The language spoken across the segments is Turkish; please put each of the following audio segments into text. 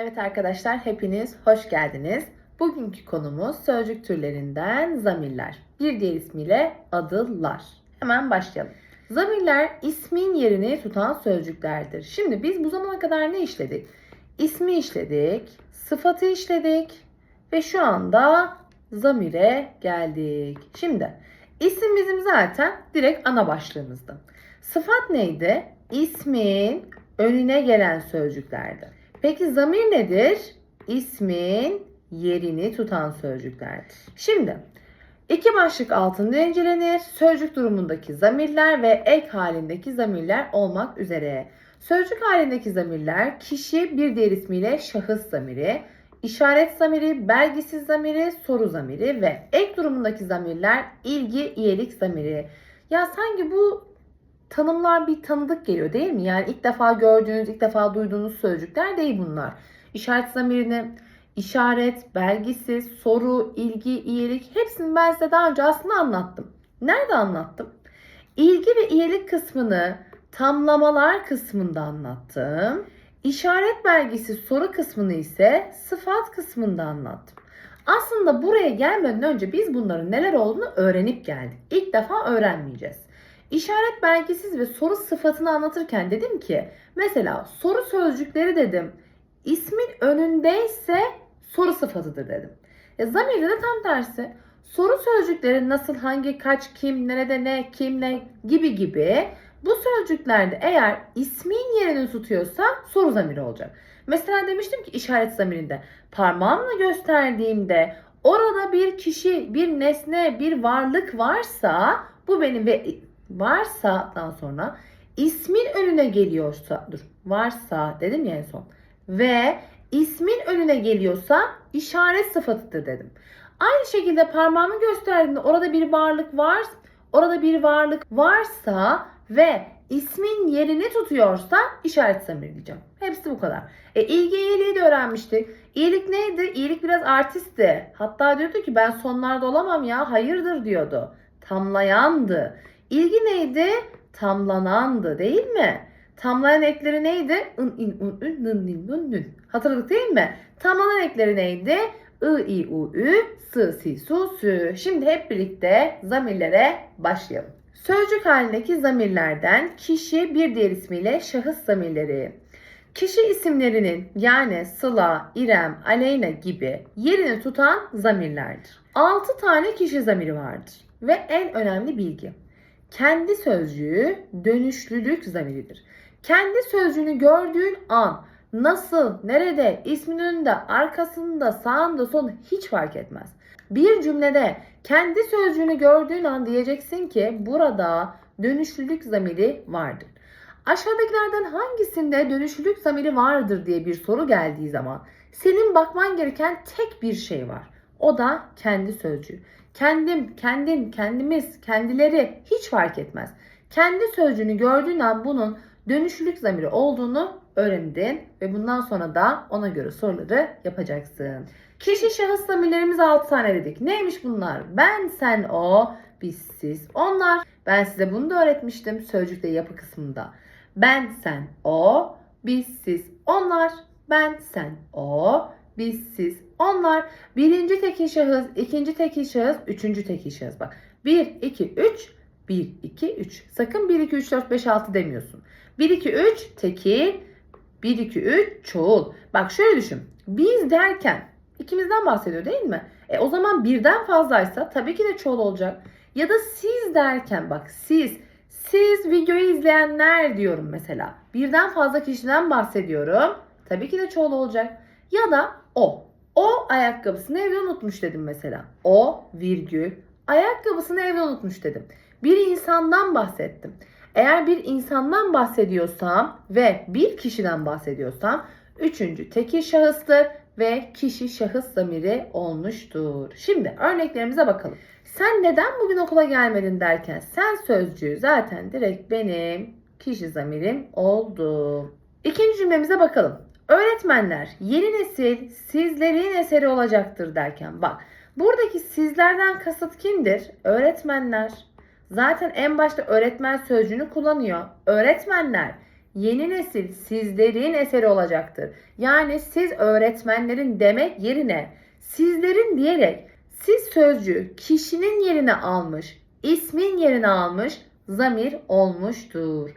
Evet arkadaşlar hepiniz hoş geldiniz. Bugünkü konumuz sözcük türlerinden zamirler. Bir diğer ismiyle adılar. Hemen başlayalım. Zamirler ismin yerini tutan sözcüklerdir. Şimdi biz bu zamana kadar ne işledik? İsmi işledik, sıfatı işledik ve şu anda zamire geldik. Şimdi isim bizim zaten direkt ana başlığımızda. Sıfat neydi? İsmin önüne gelen sözcüklerdi. Peki zamir nedir? İsmin yerini tutan sözcüklerdir. Şimdi iki başlık altında incelenir. Sözcük durumundaki zamirler ve ek halindeki zamirler olmak üzere. Sözcük halindeki zamirler kişi bir diğer ismiyle şahıs zamiri, işaret zamiri, belgisiz zamiri, soru zamiri ve ek durumundaki zamirler ilgi, iyilik zamiri. Ya sanki bu tanımlar bir tanıdık geliyor değil mi? Yani ilk defa gördüğünüz, ilk defa duyduğunuz sözcükler değil bunlar. İşaret zamirini, işaret, belgisiz, soru, ilgi, iyilik hepsini ben size daha önce aslında anlattım. Nerede anlattım? İlgi ve iyilik kısmını tamlamalar kısmında anlattım. İşaret belgisi soru kısmını ise sıfat kısmında anlattım. Aslında buraya gelmeden önce biz bunların neler olduğunu öğrenip geldik. İlk defa öğrenmeyeceğiz. İşaret belgesiz ve soru sıfatını anlatırken dedim ki mesela soru sözcükleri dedim ismin önündeyse soru sıfatıdır dedim. E, zamirde de tam tersi. Soru sözcükleri nasıl, hangi, kaç, kim, nerede, ne, kim, ne gibi gibi bu sözcüklerde eğer ismin yerini tutuyorsa soru zamiri olacak. Mesela demiştim ki işaret zamirinde parmağımla gösterdiğimde orada bir kişi, bir nesne, bir varlık varsa bu benim ve varsa'dan sonra ismin önüne geliyorsa dur varsa dedim ya en son ve ismin önüne geliyorsa işaret sıfatıdır dedim. Aynı şekilde parmağımı gösterdiğimde orada bir varlık var, orada bir varlık varsa ve ismin yerini tutuyorsa işaret zamiri diyeceğim. Hepsi bu kadar. E ilgi iyiliği de öğrenmiştik. İyilik neydi? İyilik biraz artistti. Hatta diyordu ki ben sonlarda olamam ya hayırdır diyordu. Tamlayandı. İlgi neydi? Tamlanandı değil mi? Tamlayan ekleri neydi? ın, in, un, ün, nın, nin, nun. Hatırladık değil mi? Tamlanan ekleri neydi? I, i, u, ü, s, si, su, sü. Şimdi hep birlikte zamirlere başlayalım. Sözcük halindeki zamirlerden kişi bir diğer ismiyle şahıs zamirleri. Kişi isimlerinin yani Sıla, İrem, Aleyna gibi yerini tutan zamirlerdir. 6 tane kişi zamiri vardır ve en önemli bilgi. Kendi sözcüğü dönüşlülük zamiridir. Kendi sözcüğünü gördüğün an nasıl, nerede, ismin önünde, arkasında, sağında, solunda hiç fark etmez. Bir cümlede kendi sözcüğünü gördüğün an diyeceksin ki burada dönüşlülük zamiri vardır. Aşağıdakilerden hangisinde dönüşlülük zamiri vardır diye bir soru geldiği zaman senin bakman gereken tek bir şey var. O da kendi sözcüğü. Kendim, kendin, kendimiz, kendileri hiç fark etmez. Kendi sözcüğünü gördüğün an bunun dönüşlülük zamiri olduğunu öğrendin ve bundan sonra da ona göre soruları yapacaksın. Kişi şahıs zamirlerimiz 6 tane dedik. Neymiş bunlar? Ben, sen, o, biz, siz, onlar. Ben size bunu da öğretmiştim sözcükte yapı kısmında. Ben, sen, o, biz, siz, onlar. Ben, sen, o, biz, siz, onlar. Birinci tekil şahıs, ikinci tekil şahıs, üçüncü tekil şahıs. Bak 1, 2, 3, 1, 2, 3. Sakın 1, 2, 3, 4, 5, 6 demiyorsun. 1, 2, 3 tekil, 1, 2, 3 çoğul. Bak şöyle düşün. Biz derken ikimizden bahsediyor değil mi? E o zaman birden fazlaysa tabii ki de çoğul olacak. Ya da siz derken bak siz, siz videoyu izleyenler diyorum mesela. Birden fazla kişiden bahsediyorum. Tabii ki de çoğul olacak. Ya da o. O ayakkabısını evde unutmuş dedim mesela. O virgül ayakkabısını evde unutmuş dedim. Bir insandan bahsettim. Eğer bir insandan bahsediyorsam ve bir kişiden bahsediyorsam üçüncü tekil şahıstır ve kişi şahıs zamiri olmuştur. Şimdi örneklerimize bakalım. Sen neden bugün okula gelmedin derken sen sözcüğü zaten direkt benim kişi zamirim oldu. İkinci cümlemize bakalım. Öğretmenler yeni nesil sizlerin eseri olacaktır derken bak buradaki sizlerden kasıt kimdir? Öğretmenler. Zaten en başta öğretmen sözcüğünü kullanıyor. Öğretmenler yeni nesil sizlerin eseri olacaktır. Yani siz öğretmenlerin demek yerine sizlerin diyerek siz sözcüğü kişinin yerine almış, ismin yerine almış, zamir olmuştur.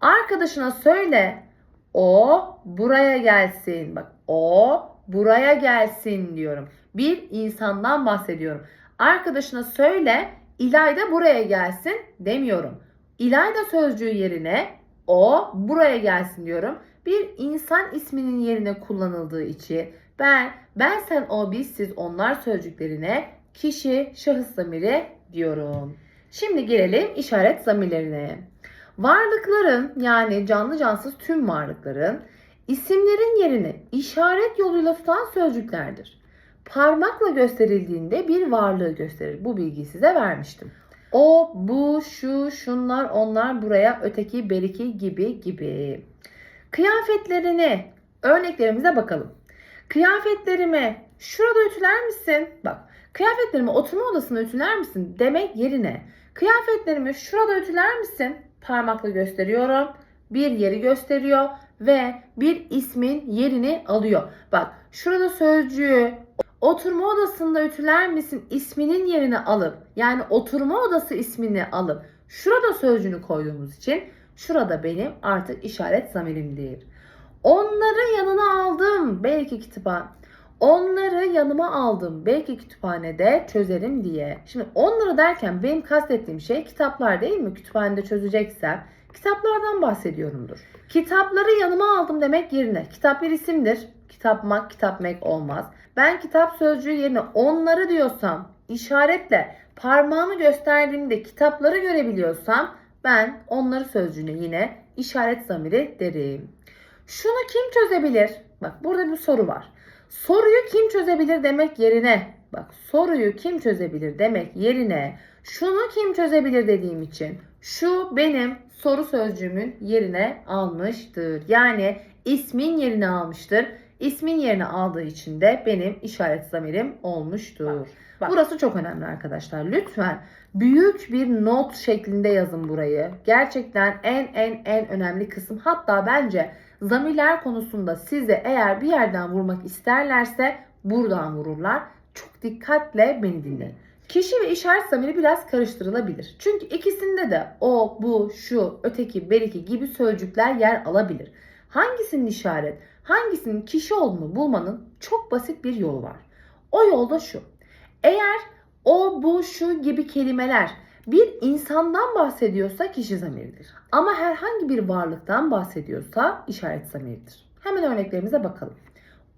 Arkadaşına söyle o buraya gelsin. Bak o buraya gelsin diyorum. Bir insandan bahsediyorum. Arkadaşına söyle İlayda buraya gelsin demiyorum. İlayda sözcüğü yerine o buraya gelsin diyorum. Bir insan isminin yerine kullanıldığı için ben, ben, sen, o, biz, siz, onlar sözcüklerine kişi, şahıs zamiri diyorum. Şimdi gelelim işaret zamirlerine. Varlıkların yani canlı cansız tüm varlıkların isimlerin yerini işaret yoluyla tutan sözcüklerdir. Parmakla gösterildiğinde bir varlığı gösterir. Bu bilgiyi size vermiştim. O, bu, şu, şunlar, onlar, buraya, öteki, beriki gibi gibi. Kıyafetlerini örneklerimize bakalım. Kıyafetlerimi şurada ütüler misin? Bak kıyafetlerimi oturma odasında ütüler misin demek yerine kıyafetlerimi şurada ütüler misin? Parmakla gösteriyorum. Bir yeri gösteriyor ve bir ismin yerini alıyor. Bak şurada sözcüğü oturma odasında ütüler misin isminin yerini alıp yani oturma odası ismini alıp şurada sözcüğünü koyduğumuz için şurada benim artık işaret zamirimdir. Onları yanına aldım belki kütüphane. Onları yanıma aldım belki kütüphanede çözerim diye. Şimdi onları derken benim kastettiğim şey kitaplar değil mi? Kütüphanede çözeceksem kitaplardan bahsediyorumdur. Kitapları yanıma aldım demek yerine kitap bir isimdir. Kitapmak, kitapmek olmaz. Ben kitap sözcüğü yerine onları diyorsam işaretle parmağımı gösterdiğimde kitapları görebiliyorsam ben onları sözcüğüne yine işaret zamiri derim. Şunu kim çözebilir? Bak burada bir soru var. Soruyu kim çözebilir demek yerine bak soruyu kim çözebilir demek yerine şunu kim çözebilir dediğim için şu benim soru sözcüğümün yerine almıştır. Yani ismin yerine almıştır. İsmin yerine aldığı için de benim işaret zamirim olmuştur. Bak. Burası çok önemli arkadaşlar. Lütfen büyük bir not şeklinde yazın burayı. Gerçekten en en en önemli kısım. Hatta bence zamirler konusunda size eğer bir yerden vurmak isterlerse buradan vururlar. Çok dikkatle beni dinleyin. Kişi ve işaret zamiri biraz karıştırılabilir. Çünkü ikisinde de o, bu, şu, öteki, beriki gibi sözcükler yer alabilir. Hangisinin işaret, hangisinin kişi olduğunu bulmanın çok basit bir yolu var. O yolda şu. Eğer o, bu, şu gibi kelimeler bir insandan bahsediyorsa kişi zamiridir. Ama herhangi bir varlıktan bahsediyorsa işaret zamiridir. Hemen örneklerimize bakalım.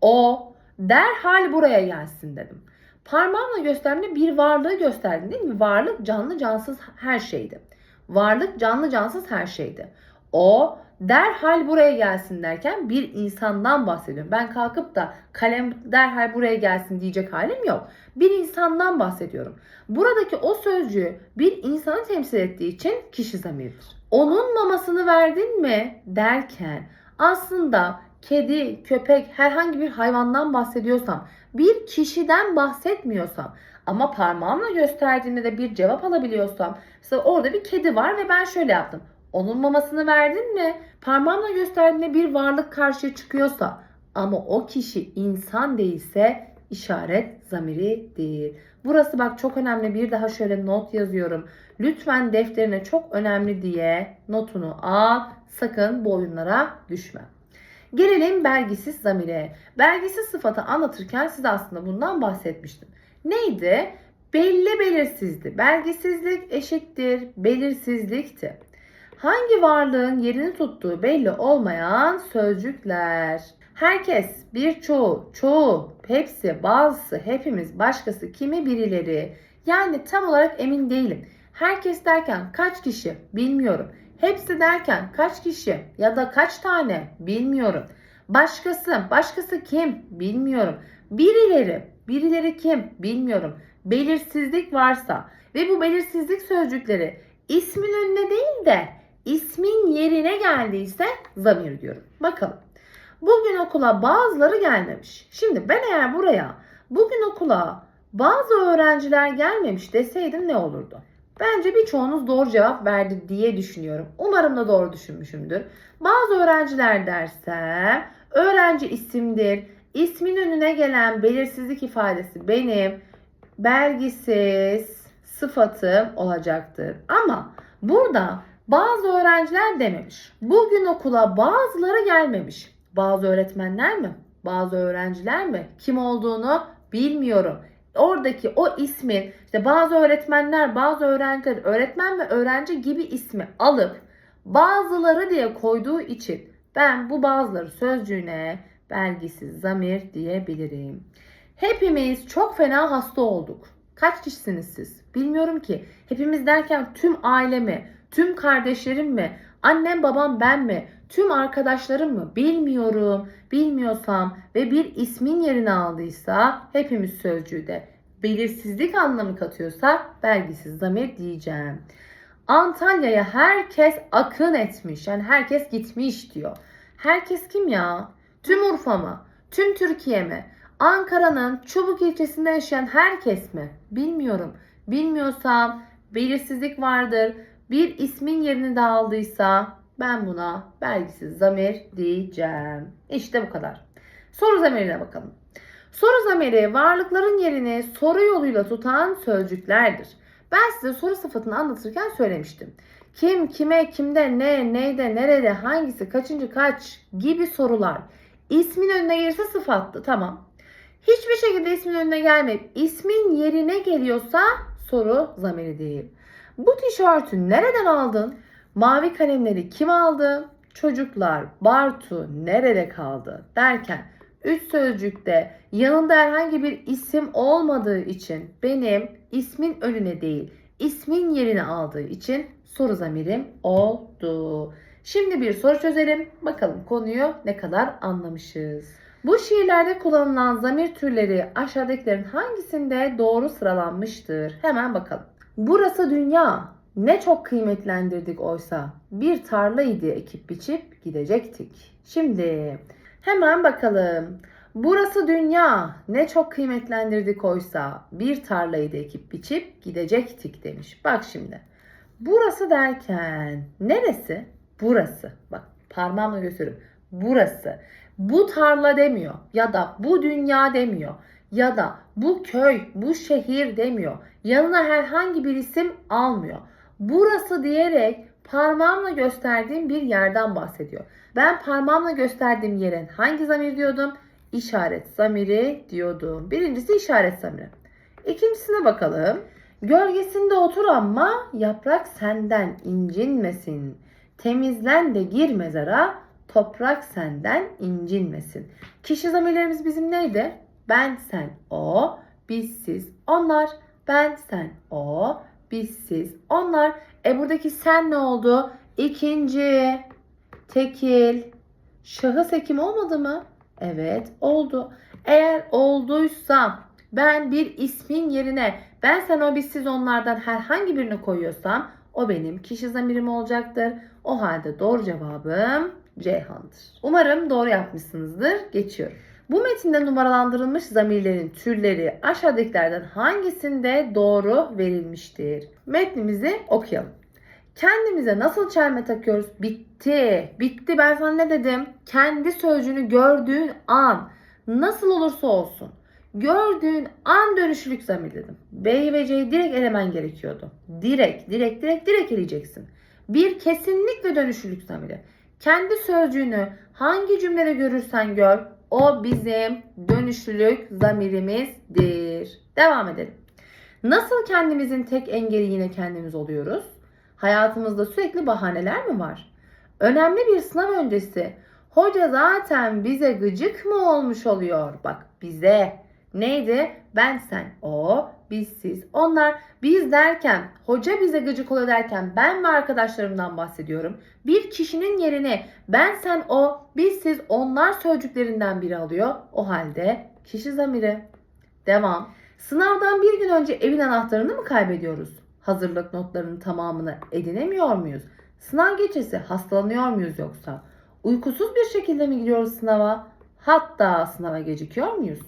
O derhal buraya gelsin dedim. Parmağımla gösterdiğimde bir varlığı gösterdim değil mi? Varlık canlı cansız her şeydi. Varlık canlı cansız her şeydi. O derhal buraya gelsin derken bir insandan bahsediyorum. Ben kalkıp da kalem derhal buraya gelsin diyecek halim yok. Bir insandan bahsediyorum. Buradaki o sözcüğü bir insanı temsil ettiği için kişi zamiridir. Onun mamasını verdin mi derken aslında kedi, köpek, herhangi bir hayvandan bahsediyorsam, bir kişiden bahsetmiyorsam ama parmağımla gösterdiğimde de bir cevap alabiliyorsam, mesela orada bir kedi var ve ben şöyle yaptım. Onun mamasını verdin mi? Parmağımla gösterdiğinde bir varlık karşıya çıkıyorsa ama o kişi insan değilse işaret zamiri değil. Burası bak çok önemli. Bir daha şöyle not yazıyorum. Lütfen defterine çok önemli diye notunu al. Sakın bu oyunlara düşme. Gelelim belgisiz zamire. Belgisiz sıfatı anlatırken size aslında bundan bahsetmiştim. Neydi? Belli belirsizdi. Belgisizlik eşittir belirsizlikti. Hangi varlığın yerini tuttuğu belli olmayan sözcükler. Herkes, birçoğu, çoğu, hepsi, bazısı, hepimiz, başkası, kimi birileri. Yani tam olarak emin değilim. Herkes derken kaç kişi bilmiyorum. Hepsi derken kaç kişi ya da kaç tane bilmiyorum. Başkası, başkası kim bilmiyorum. Birileri, birileri kim bilmiyorum. Belirsizlik varsa ve bu belirsizlik sözcükleri ismin önüne değil de ismin yerine geldiyse zamir diyorum. Bakalım. Bugün okula bazıları gelmemiş. Şimdi ben eğer buraya bugün okula bazı öğrenciler gelmemiş deseydim ne olurdu? Bence birçoğunuz doğru cevap verdi diye düşünüyorum. Umarım da doğru düşünmüşümdür. Bazı öğrenciler dersem öğrenci isimdir. İsmin önüne gelen belirsizlik ifadesi benim belgisiz sıfatım olacaktır. Ama burada bazı öğrenciler dememiş. Bugün okula bazıları gelmemiş. Bazı öğretmenler mi? Bazı öğrenciler mi? Kim olduğunu bilmiyorum. Oradaki o ismi işte bazı öğretmenler, bazı öğrenciler, öğretmen ve öğrenci gibi ismi alıp bazıları diye koyduğu için ben bu bazıları sözcüğüne belgisiz zamir diyebilirim. Hepimiz çok fena hasta olduk. Kaç kişisiniz siz? Bilmiyorum ki. Hepimiz derken tüm aile mi? Tüm kardeşlerim mi? Annem babam ben mi? Tüm arkadaşlarım mı? Bilmiyorum. Bilmiyorsam ve bir ismin yerini aldıysa hepimiz sözcüğü de belirsizlik anlamı katıyorsa belgisiz zamir diyeceğim. Antalya'ya herkes akın etmiş. Yani herkes gitmiş diyor. Herkes kim ya? Tüm Urfa mı? Tüm Türkiye mi? Ankara'nın Çubuk ilçesinde yaşayan herkes mi? Bilmiyorum. Bilmiyorsam belirsizlik vardır. Bir ismin yerini de aldıysa ben buna belgisiz zamir diyeceğim. İşte bu kadar. Soru zamirine bakalım. Soru zamiri varlıkların yerini soru yoluyla tutan sözcüklerdir. Ben size soru sıfatını anlatırken söylemiştim. Kim, kime, kimde, ne, neyde, nerede, hangisi, kaçıncı, kaç gibi sorular. İsmin önüne gelirse sıfattı. Tamam. Hiçbir şekilde ismin önüne gelmeyip ismin yerine geliyorsa soru zamiri değil. Bu tişörtü nereden aldın? Mavi kalemleri kim aldı? Çocuklar, Bartu nerede kaldı? Derken üç sözcükte yanında herhangi bir isim olmadığı için benim ismin önüne değil ismin yerini aldığı için soru zamirim oldu. Şimdi bir soru çözelim. Bakalım konuyu ne kadar anlamışız. Bu şiirlerde kullanılan zamir türleri aşağıdakilerin hangisinde doğru sıralanmıştır? Hemen bakalım. Burası dünya. Ne çok kıymetlendirdik oysa. Bir tarlaydı ekip biçip gidecektik. Şimdi hemen bakalım. Burası dünya. Ne çok kıymetlendirdik oysa. Bir tarlaydı ekip biçip gidecektik demiş. Bak şimdi. Burası derken neresi? Burası. Bak parmağımla gösteriyorum. Burası. Bu tarla demiyor ya da bu dünya demiyor ya da bu köy, bu şehir demiyor. Yanına herhangi bir isim almıyor. Burası diyerek parmağımla gösterdiğim bir yerden bahsediyor. Ben parmağımla gösterdiğim yerin hangi zamir diyordum? İşaret zamiri diyordum. Birincisi işaret zamiri. İkincisine bakalım. Gölgesinde otur ama yaprak senden incinmesin. Temizlen de gir mezara, toprak senden incinmesin. Kişi zamirlerimiz bizim neydi? Ben, sen, o, biz, siz, onlar. Ben, sen, o, biz, siz, onlar. E buradaki sen ne oldu? İkinci, tekil, şahıs ekim olmadı mı? Evet oldu. Eğer olduysa ben bir ismin yerine ben sen o biz siz onlardan herhangi birini koyuyorsam o benim kişi zamirim olacaktır. O halde doğru cevabım Ceyhan'dır. Umarım doğru yapmışsınızdır. Geçiyorum. Bu metinde numaralandırılmış zamirlerin türleri aşağıdakilerden hangisinde doğru verilmiştir? Metnimizi okuyalım. Kendimize nasıl çelme takıyoruz? Bitti. Bitti ben sana ne dedim? Kendi sözcüğünü gördüğün an nasıl olursa olsun gördüğün an dönüşlülük zamir dedim. B'yi ve C'yi direkt elemen gerekiyordu. Direkt, direkt, direkt, direkt eleyeceksin. Bir kesinlikle dönüşlülük zamiri. Kendi sözcüğünü hangi cümlede görürsen gör o bizim dönüşlülük zamirimizdir. Devam edelim. Nasıl kendimizin tek engeli yine kendimiz oluyoruz? Hayatımızda sürekli bahaneler mi var? Önemli bir sınav öncesi hoca zaten bize gıcık mı olmuş oluyor? Bak bize neydi? Ben sen o, biz siz onlar. Biz derken hoca bize gıcık oluyor derken ben ve arkadaşlarımdan bahsediyorum. Bir kişinin yerine ben sen o, biz siz onlar sözcüklerinden biri alıyor. O halde kişi zamiri. Devam. Sınavdan bir gün önce evin anahtarını mı kaybediyoruz? Hazırlık notlarının tamamını edinemiyor muyuz? Sınav gecesi hastalanıyor muyuz yoksa? Uykusuz bir şekilde mi gidiyoruz sınava? Hatta sınava gecikiyor muyuz?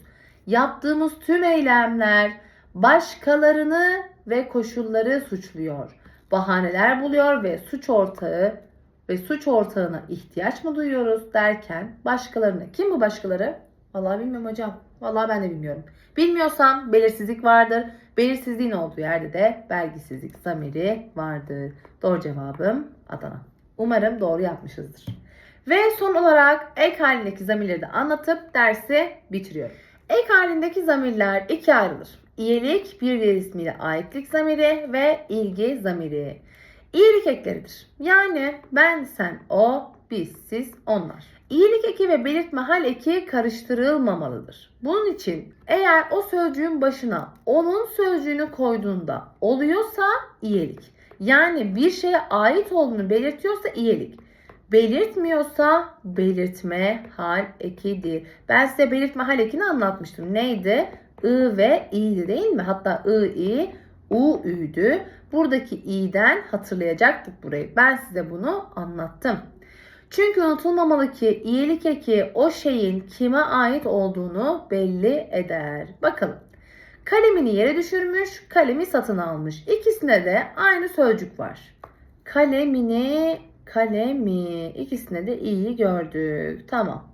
Yaptığımız tüm eylemler başkalarını ve koşulları suçluyor. Bahaneler buluyor ve suç ortağı ve suç ortağına ihtiyaç mı duyuyoruz derken başkalarına. Kim bu başkaları? Vallahi bilmiyorum hocam. Vallahi ben de bilmiyorum. Bilmiyorsam belirsizlik vardır. Belirsizliğin olduğu yerde de belgisizlik zamiri vardır. Doğru cevabım Adana. Umarım doğru yapmışızdır. Ve son olarak ek halindeki zamirleri de anlatıp dersi bitiriyorum. Ek halindeki zamirler ikiye ayrılır. İyilik bir diğer ismiyle aitlik zamiri ve ilgi zamiri. İyilik ekleridir. Yani ben, sen, o, biz, siz, onlar. İyilik eki ve belirtme hal eki karıştırılmamalıdır. Bunun için eğer o sözcüğün başına onun sözcüğünü koyduğunda oluyorsa iyilik. Yani bir şeye ait olduğunu belirtiyorsa iyilik. Belirtmiyorsa belirtme hal ekidir. Ben size belirtme hal ekini anlatmıştım. Neydi? I ve i'di değil mi? Hatta I, i, u, ü'dü. Buradaki i'den hatırlayacaktık burayı. Ben size bunu anlattım. Çünkü unutulmamalı ki iyilik eki o şeyin kime ait olduğunu belli eder. Bakalım. Kalemini yere düşürmüş, kalemi satın almış. İkisinde de aynı sözcük var. Kalemini, kalemi. İkisinde de iyi gördük. Tamam.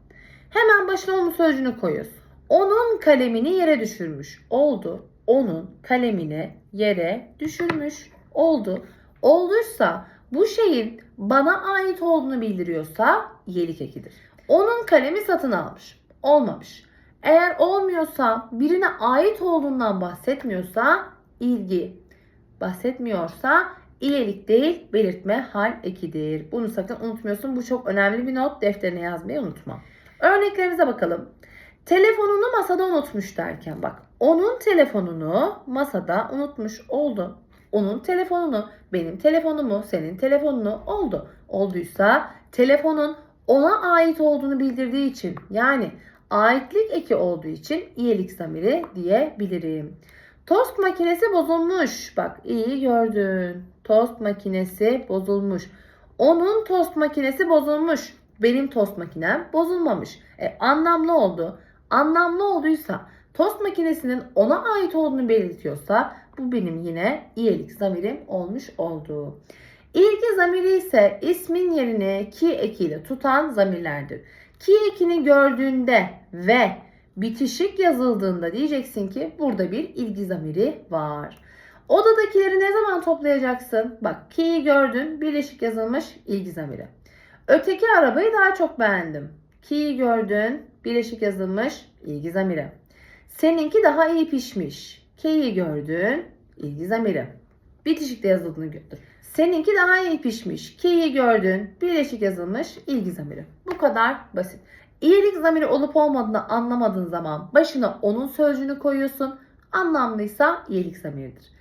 Hemen başına onun sözcüğünü koyuyoruz. Onun kalemini yere düşürmüş. Oldu. Onun kalemini yere düşürmüş. Oldu. Olduysa bu şeyin bana ait olduğunu bildiriyorsa iyilik ekidir. Onun kalemi satın almış. Olmamış. Eğer olmuyorsa birine ait olduğundan bahsetmiyorsa ilgi. Bahsetmiyorsa iyilik değil belirtme hal ekidir. Bunu sakın unutmuyorsun. Bu çok önemli bir not. Defterine yazmayı unutma. Örneklerimize bakalım. Telefonunu masada unutmuş derken bak onun telefonunu masada unutmuş oldu. Onun telefonunu, benim telefonumu, senin telefonunu oldu. Olduysa telefonun ona ait olduğunu bildirdiği için yani aitlik eki olduğu için iyilik zamiri diyebilirim. Tost makinesi bozulmuş. Bak iyi gördün. Tost makinesi bozulmuş. Onun tost makinesi bozulmuş. Benim tost makinem bozulmamış. E, anlamlı oldu. Anlamlı olduysa tost makinesinin ona ait olduğunu belirtiyorsa bu benim yine iyilik zamirim olmuş oldu. İlgi zamiri ise ismin yerini ki ekiyle tutan zamirlerdir. Ki ekini gördüğünde ve bitişik yazıldığında diyeceksin ki burada bir ilgi zamiri var. Odadakileri ne zaman toplayacaksın? Bak ki'yi gördün birleşik yazılmış ilgi zamiri. Öteki arabayı daha çok beğendim. Ki'yi gördün birleşik yazılmış ilgi zamiri. Seninki daha iyi pişmiş. K'yi gördün ilgi zamiri. Bitişikte yazıldığını gördün. Seninki daha iyi pişmiş. K'yi gördün birleşik yazılmış ilgi zamiri. Bu kadar basit. İyilik zamiri olup olmadığını anlamadığın zaman başına onun sözcüğünü koyuyorsun. Anlamlıysa iyilik zamiridir.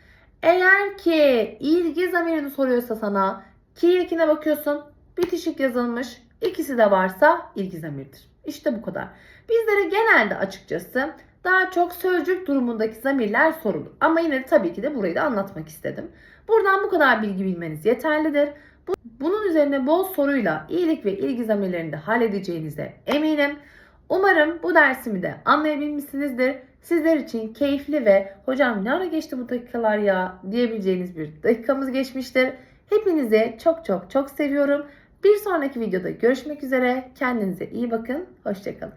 Eğer ki ilgi zamirini soruyorsa sana ki ekine bakıyorsun. Bitişik yazılmış. İkisi de varsa ilgi zamiridir. İşte bu kadar. Bizlere genelde açıkçası daha çok sözcük durumundaki zamirler sorulur. Ama yine de tabii ki de burayı da anlatmak istedim. Buradan bu kadar bilgi bilmeniz yeterlidir. Bu- Bunun üzerine bol soruyla iyilik ve ilgi zamirlerini de halledeceğinize eminim. Umarım bu dersimi de anlayabilmişsinizdir. Sizler için keyifli ve hocam ne ara geçti bu dakikalar ya diyebileceğiniz bir dakikamız geçmiştir. Hepinizi çok çok çok seviyorum. Bir sonraki videoda görüşmek üzere. Kendinize iyi bakın. Hoşçakalın.